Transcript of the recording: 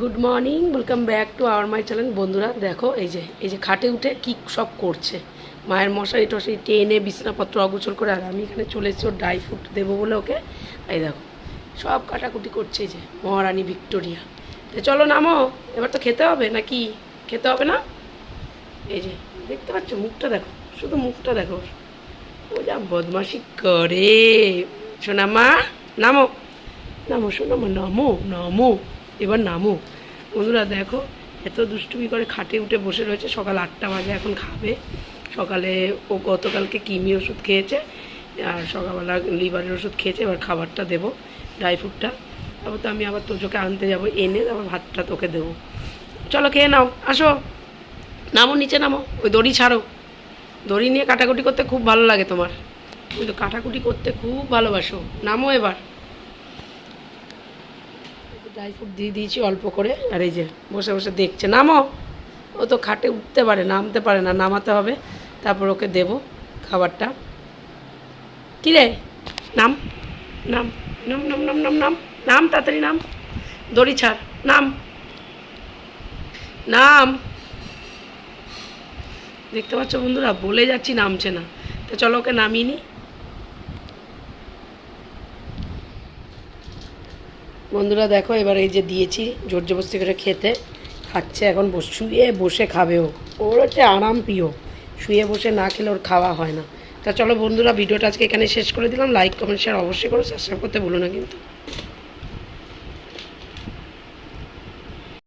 Good morning welcome back to our my channel বন্ধুরা। দেখো, এই যে এই যে খাটে উঠে কি সব করছে। মায়ের মশারি টশারি টেনে বিছনাপত্র অগোচর করে, আর আমি এখানে চলে এসেছি ওর ড্রাই ফ্রুট দেবো বলে ওকে। এই দেখো, সব কাটাকুটি করছে যে, মহারানী ভিক্টোরিয়া। তো চলো নামো, এবার তো খেতে হবে নাকি? খেতে হবে না? এই যে, দেখতে পাচ্ছ মুখটা দেখো, শুধু মুখটা দেখো। ও যা বদমাসি করে। শোনা মা নামো। নামো মা নামো নামো। এবার নামো। বন্ধুরা দেখো, এত দুষ্টুমি করে খাটে উঠে বসে রয়েছে, সকাল আটটা বাজে এখন খাবে। সকালে ও গতকালকে কিমি ওষুধ খেয়েছে, আর সকালবেলা লিভারের ওষুধ খেয়েছে, এবার খাবারটা দেবো, ড্রাই ফ্রুটটা। তারপর তো আমি আবার তোজোকে আনতে যাব, এনে তারপর ভাতটা তোকে দেবো। চলো খেয়ে নাও, আসো। নামো, নিচে নামো, ওই দড়ি ছাড়ো। দড়ি নিয়ে কাটাকুটি করতে খুব ভালো লাগে তোমার। কিন্তু কাটাকুটি করতে খুব ভালোবাসো। নামো এবার। ড্রাই ফ্রুট দিয়ে দিয়েছি অল্প করে। আর এই যে বসে বসে দেখছে, নামো। ও তো খাটে উঠতে পারে, নামতে পারে না, নামাতে হবে। তারপর ওকে দেব খাবারটা। কী রে? নাম নাম নাম নাম নাম নাম নাম নাম, তাড়াতাড়ি নাম। দড়ি ছাড়, নাম। নাম। দেখতে পাচ্ছ বন্ধুরা, বলে যাচ্ছি নামছে না। তো চলো ওকে নামিয়ে নিই বন্ধুরা দেখো, এবার এই যে দিয়েছি, জোর জবস্তি করে খেতে। খাচ্ছে এখন শুয়ে বসে খাবে ও। ওর হচ্ছে আরাম প্রিয়। শুয়ে বসে না খেলে ওর খাওয়া হয় না। তা চলো বন্ধুরা, ভিডিওটা আজকে এখানে শেষ করে দিলাম। লাইক কমেন্ট শেয়ার অবশ্যই করো। সাবস্ক্রাইব করতে ভুলো না কিন্তু।